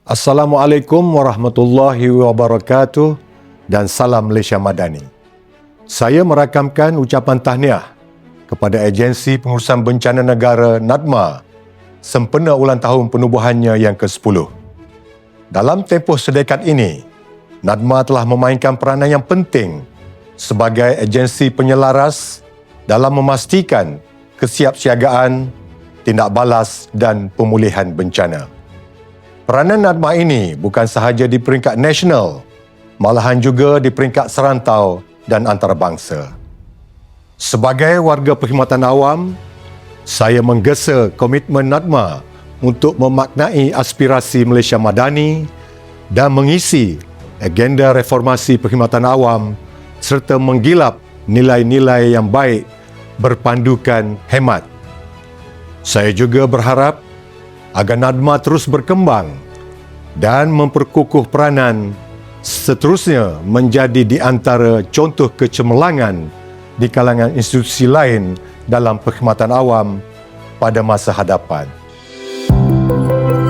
Assalamualaikum warahmatullahi wabarakatuh dan salam Malaysia Madani. Saya merakamkan ucapan tahniah kepada Agensi Pengurusan Bencana Negara NADMA sempena ulang tahun penubuhannya yang ke-10. Dalam tempoh sedekat ini, NADMA telah memainkan peranan yang penting sebagai agensi penyelaras dalam memastikan kesiapsiagaan, tindak balas dan pemulihan bencana. Peranan NADMA ini bukan sahaja di peringkat nasional, malahan juga di peringkat serantau dan antarabangsa. Sebagai warga perkhidmatan awam, saya menggesa komitmen NADMA untuk memaknai aspirasi Malaysia Madani dan mengisi agenda reformasi perkhidmatan awam serta menggilap nilai-nilai yang baik berpandukan hemat. Saya juga berharap agar Nadma terus berkembang dan memperkukuh peranan seterusnya menjadi di antara contoh kecemerlangan di kalangan institusi lain dalam perkhidmatan awam pada masa hadapan. Musik